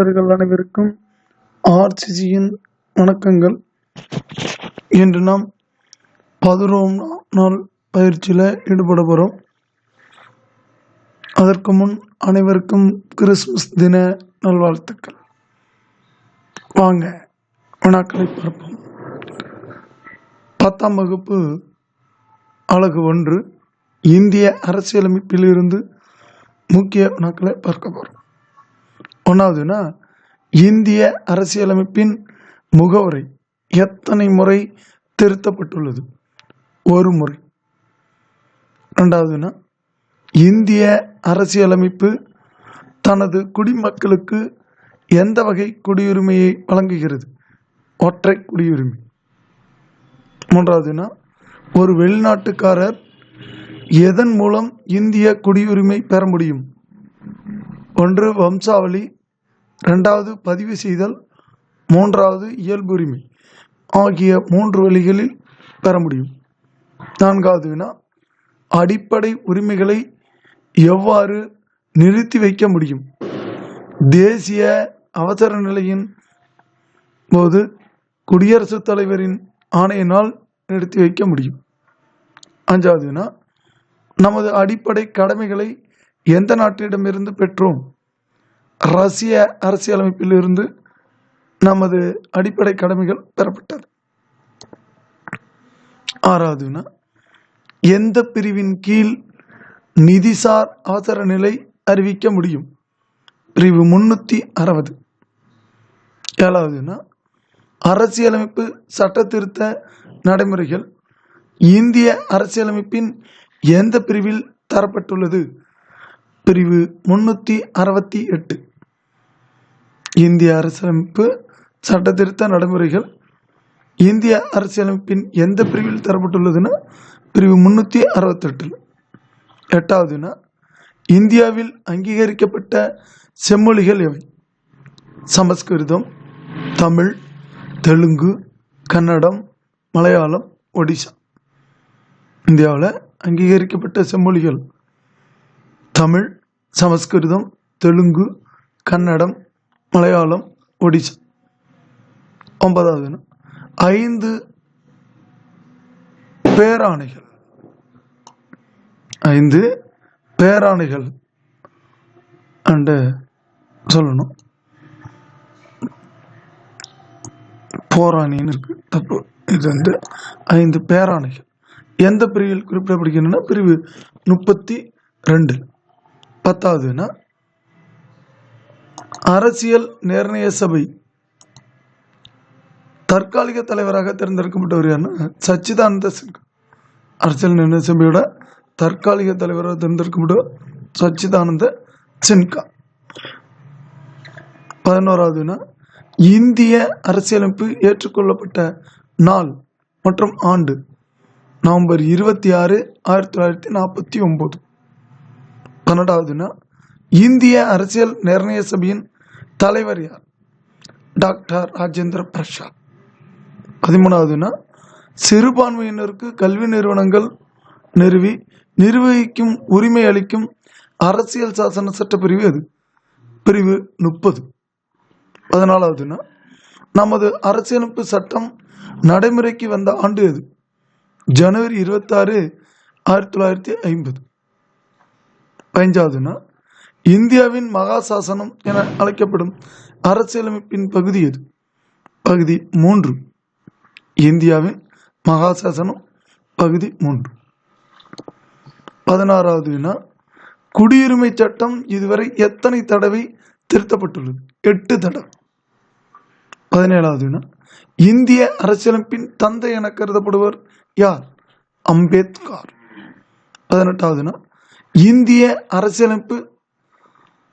நண்பர்கள் அனைவருக்கும் ஆர்சிசியின் வணக்கங்கள். இன்று நாம் பதினோம் நாள் பயிற்சியில் ஈடுபட போகிறோம் அதற்கு முன் அனைவருக்கும் கிறிஸ்மஸ் தின நல்வாழ்த்துக்கள். வாங்க வினாக்களை பார்ப்போம். பத்தாம் வகுப்பு அழகு ஒன்று. இந்திய அரசியலமைப்பிலிருந்து முக்கிய வினாக்களை பார்க்க போகிறோம் ஒன்றாவதுன்னா இந்திய அரசியலமைப்பின் முகவரை எத்தனை முறை திருத்தப்பட்டுள்ளது? ஒரு முறை. ரெண்டாவதுன்னா இந்திய அரசியலமைப்பு தனது குடிமக்களுக்கு எந்த வகை குடியுரிமையை வழங்குகிறது? ஒற்றை குடியுரிமை. மூன்றாவதுன்னா ஒரு வெளிநாட்டுக்காரர் எதன் மூலம் இந்திய குடியுரிமை பெற முடியும்? ஒன்று வம்சாவளி ரெண்டாவது பதிவு செய்தல் மூன்றாவது இயல்புரிமை ஆகிய மூன்று வழிகளில் பெற முடியும். நான்காவது வினா அடிப்படை உரிமைகளை எவ்வாறு நிறுத்தி வைக்க முடியும்? தேசிய அவசர நிலையின் போது குடியரசுத் தலைவரின் ஆணையினால் நிறுத்தி வைக்க முடியும். அஞ்சாவது வினா நமது அடிப்படை கடமைகளை எந்த நாட்டிடமிருந்து பெற்றோம்? ரஷ்ய அரசியலமைப்பிலிருந்து நமது அடிப்படை கடமைகள் பெறப்பட்டது. ஆறாவதுனா எந்த பிரிவின் கீழ் நிதிசார் அவசர நிலை அறிவிக்க முடியும்? பிரிவு முன்னூற்றி அறுபது. ஏழாவதுனா அரசியலமைப்பு சட்ட திருத்த நடைமுறைகள் இந்திய அரசியலமைப்பின் எந்த பிரிவில் தரப்பட்டுள்ளது? பிரிவு முன்னூற்றி அறுபத்தி எட்டு. இந்திய அரசியலமைப்பு சட்டத்திருத்த நடைமுறைகள். இந்திய அரசியலமைப்பின் எந்த பிரிவில் தரப்பட்டுள்ளதுன்னா பிரிவு முன்னூற்றி அறுபத்தெட்டில். எட்டாவதுனா இந்தியாவில் அங்கீகரிக்கப்பட்ட செம்மொழிகள் எவை? சமஸ்கிருதம் தமிழ் தெலுங்கு கன்னடம் மலையாளம் ஒடிசா. இந்தியாவில் அங்கீகரிக்கப்பட்ட செம்மொழிகள் தமிழ் சமஸ்கிருதம் தெலுங்கு கன்னடம் மலையாளம் ஒடிசா. ஒன்பதாவது ஐந்து பேராணைகள். ஐந்து பேராணைகள். அண்டு uh, சொல்லணும். போராணின்னு இருக்கு. தப்பு. இது வந்து ஐந்து பேராணைகள். எந்த பிரிவில் குறிப்பிடப்படுகின்றன? பிரிவு முப்பத்தி ரெண்டு. பத்தாவதுன்னா அரசியல் நிர்ணய சபை. தற்காலிக தலைவராக தேர்ந்தெடுக்கப்பட்டவர் யாருன்னா சச்சிதானந்த சிங். அரசியல் நிர்ணய சபையோட தற்காலிக தலைவராக தேர்ந்தெடுக்கப்பட்டவர் சச்சிதானந்த சின்கா. பதினோராவதுனா இந்திய அரசியலமைப்பு ஏற்றுக்கொள்ளப்பட்ட நாள் மற்றும் ஆண்டு. நவம்பர் இருபத்தி ஆறு ஆயிரத்தி தொள்ளாயிரத்தி நாற்பத்தி ஒம்பது. பன்னெண்டாவதுனா இந்திய அரசியல் நிர்ணய சபையின் தலைவர் யார்? டாக்டர் ராஜேந்திர பிரசாத். பதிமூணாவதுனா சிறுபான்மையினருக்கு கல்வி நிறுவனங்கள் நிறுவி நிர்வகிக்கும் உரிமை அளிக்கும் அரசியல் சாசன சட்ட பிரிவு அது பிரிவு முப்பது. பதினாலாவதுனா நமது அரசியலமைப்பு சட்டம் நடைமுறைக்கு வந்த ஆண்டு எது? ஜனவரி இருபத்தாறு ஆயிரத்தி தொள்ளாயிரத்தி ஐம்பது. பதினஞ்சாவதுனா இந்தியாவின் மகாசாசனம் என அழைக்கப்படும் அரசியலமைப்பின் பகுதி எது? பகுதி மூன்று. இந்தியாவின் மகாசாசனம் பகுதி மூன்று. பதினாறாவது வினா குடியுரிமை சட்டம் இதுவரை எத்தனை தடவை திருத்தப்பட்டுள்ளது? எட்டு தடவை. பதினேழாவது வினா இந்திய அரசியலமைப்பின் தந்தை என கருதப்படுவர் யார்? அம்பேத்கர். பதினெட்டாவதுனா இந்திய அரசியலமைப்பு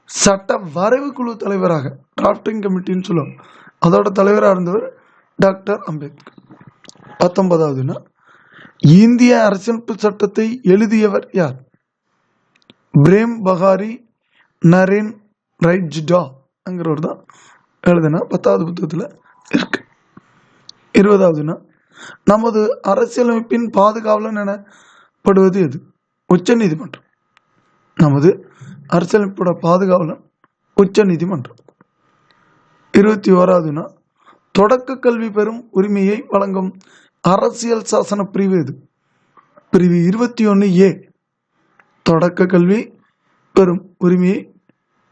சட்ட வரைவு குழு தலைவராக டிராஃப்டிங் கமிட்டின்னு சொல்லுவாங்க. அதோட தலைவராக இருந்தவர் டாக்டர் அம்பேத்கர். பத்தொன்பதாவதுன்னா இந்திய அரசியலமைப்பு சட்டத்தை எழுதியவர் யார்? பிரேம் பகாரி நரேன் ரைட்ஜ்டாங்கிறவர் தான் எழுதுனா பத்தாவது புத்தகத்தில் இருக்கு. இருபதாவதுன்னா நமது அரசியலமைப்பின் பாதுகாவலன் எனப்படுவது எது? உச்ச நீதிமன்றம். நமது அரசியலமைப்போட பாதுகாவலன் உச்ச நீதிமன்றம். இருபத்தி ஓராவதுனா தொடக்க கல்வி பெறும் உரிமையை வழங்கும் அரசியல் சாசன பிரிவு இது பிரிவு இருபத்தி ஒன்று ஏ. தொடக்க கல்வி பெறும் உரிமையை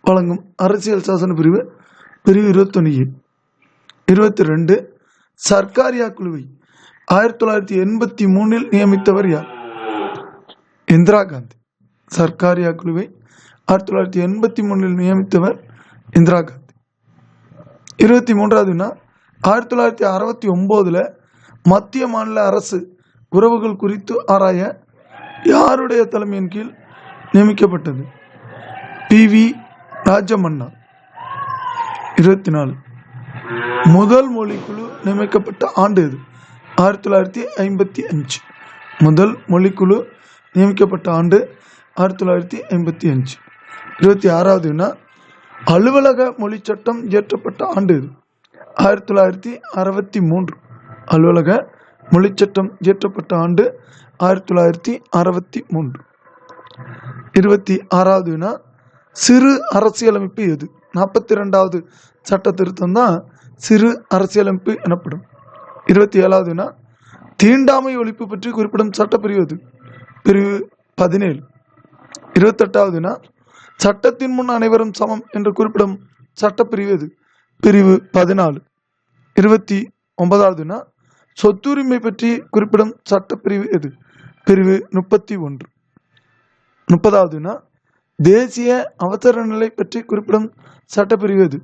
வழங்கும் அரசியல் சாசன பிரிவு பிரிவு இருபத்தொன்று ஏ. இருபத்தி ரெண்டு சர்க்காரியா குழுவை ஆயிரத்தி தொள்ளாயிரத்தி எண்பத்தி மூணில் நியமித்தவர் யார்? இந்திரா காந்தி. சர்க்காரியா குழுவை ஆயிரத்தி தொள்ளாயிரத்தி எண்பத்தி மூணில் நியமித்தவர் இந்திரா காந்தி. இருபத்தி மூன்றாவதுனா ஆயிரத்தி தொள்ளாயிரத்தி அறுபத்தி ஒம்போதில் மத்திய மாநில அரசு உறவுகள் குறித்து ஆராய யாருடைய தலைமையின் கீழ் நியமிக்கப்பட்டது? பி. வி. ராஜமன்னா. இருபத்தி நாலு. முதல் மொழிக்குழு நியமிக்கப்பட்ட ஆண்டு இது ஆயிரத்தி தொள்ளாயிரத்தி ஐம்பத்தி அஞ்சு. முதல் மொழிக்குழு நியமிக்கப்பட்ட ஆண்டு ஆயிரத்தி தொள்ளாயிரத்தி ஐம்பத்தி அஞ்சு. இருபத்தி ஆறாவது வினா அலுவலக மொழி சட்டம் இயற்றப்பட்ட ஆண்டு இது. ஆயிரத்தி தொள்ளாயிரத்தி அறுபத்தி மூன்று. அலுவலக மொழி சட்டம் இயற்றப்பட்ட ஆண்டு ஆயிரத்தி தொள்ளாயிரத்தி அறுபத்தி மூன்று. இருபத்தி ஆறாவது வினா சிறு அரசியலமைப்பு எது? நாற்பத்தி ரெண்டாவது சட்ட திருத்தம் தான் சிறு அரசியலமைப்பு எனப்படும். இருபத்தி ஏழாவதுனா தீண்டாமை ஒழிப்பு பற்றி குறிப்பிடும் சட்டப்பிரிவு எது? பிரிவு பதினேழு. இருபத்தெட்டாவது வினா சட்டத்தின் முன் அனைவரும் சமம் என்று குறிப்பிடும் சட்டப்பிரிவு எது? பிரிவு பதினாலு. இருபத்தி ஒன்பதாவது வினா சொத்துரிமை பற்றி குறிப்பிடும் சட்டப்பிரிவு எது? பிரிவு முப்பத்தி ஒன்று முப்பதாவது வினா தேசிய அவசர நிலை பற்றி குறிப்பிடும் சட்டப்பிரிவு எது?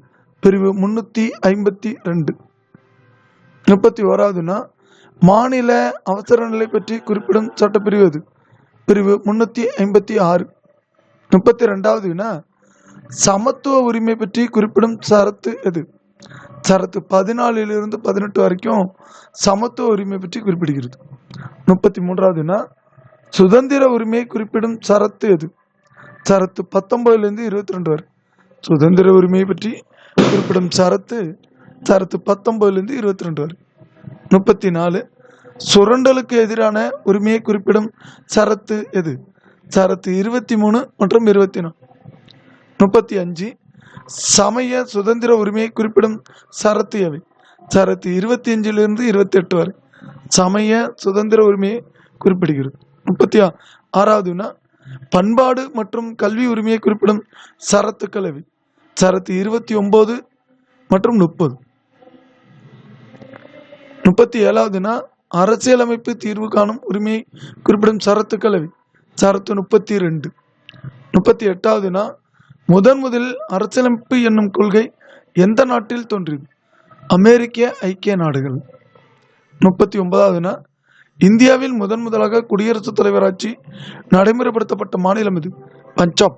பிரிவு முன்னூற்றி ஐம்பத்தி ரெண்டு முப்பத்தி ஓராவதுனா மாநில அவசர நிலை பற்றி குறிப்பிடும் சட்டப்பிரிவு எது? பிரிவு முன்னூற்றி ஐம்பத்தி ஆறு முப்பத்தி ரெண்டாவது வினா சமத்துவ உரிமை பற்றி குறிப்பிடும் சரத்து எது? சரத்து பதினாலிலிருந்து பதினெட்டு வரைக்கும் சமத்துவ உரிமை பற்றி குறிப்பிடுகிறது. முப்பத்தி மூன்றாவதுனா சுதந்திர உரிமையை குறிப்பிடும் சரத்து எது? சரத்து பத்தொன்பதுலேருந்து இருபத்தி ரெண்டு வரை. சுதந்திர உரிமையை பற்றி குறிப்பிடும் சரத்து சரத்து பத்தொன்பதுலேருந்து இருபத்தி ரெண்டு வரை. முப்பத்தி நாலு சுரண்டலுக்கு எதிரான உரிமையை குறிப்பிடும் சரத்து எது? சரத்து இருபத்தி மூணு மற்றும் இருபத்தி நாலு முப்பத்தி அஞ்சு சமய சுதந்திர உரிமையை குறிப்பிடும் சரத்து எவை? சரத்து இருபத்தி அஞ்சிலிருந்து இருபத்தி எட்டு வரை. சமய சுதந்திர உரிமையை குறிப்பிடுகிறது. முப்பத்தி ஆ- பண்பாடு மற்றும் கல்வி உரிமையை குறிப்பிடும் சரத்துக்கள் எவை? சரத்து இருபத்தி ஒம்பது மற்றும் முப்பது. முப்பத்தி ஏழாவதுனா அரசியலமைப்பு தீர்வு காணும் உரிமையை குறிப்பிடும் சரத்துக்கள் எவை? சரத்து முப்பத்தி ரெண்டு முப்பத்தி எட்டாவதுனா முதன் முதலில் அரசியலமைப்பு என்னும் கொள்கை எந்த நாட்டில் தோன்றியது? அமெரிக்க ஐக்கிய நாடுகள். முப்பத்தி ஒன்பதாவதுனா இந்தியாவில் முதன் முதலாக குடியரசுத் தலைவர் ஆட்சி நடைமுறைப்படுத்தப்பட்ட மாநிலம் இது பஞ்சாப்.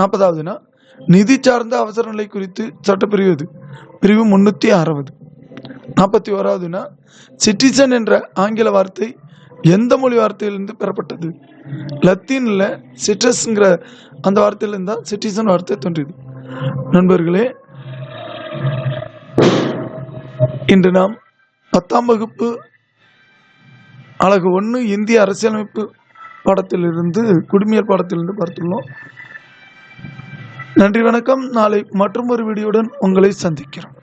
நாற்பதாவதுனா நிதி சார்ந்த அவசர நிலை குறித்து சட்டப்பிரிவு இது பிரிவு முன்னூற்றி அறுபது. நாற்பத்தி ஓராவதுனா சிட்டிசன் என்ற ஆங்கில வார்த்தை எந்த மொழி வார்த்தையிலிருந்து பெறப்பட்டது? லத்தீனில் சிட்ரஸ்ங்கிற அந்த வார்த்தையிலிருந்து தான் சிட்டிசன் வார்த்தை தோன்றியது. நண்பர்களே இன்று நாம் பத்தாம் வகுப்பு அழகு ஒன்று இந்திய அரசியலமைப்பு பாடத்திலிருந்து குடிமையல் பாடத்திலிருந்து பார்த்துள்ளோம். நன்றி வணக்கம். நாளை மற்றும் ஒரு வீடியோடன் உங்களை சந்திக்கிறோம்.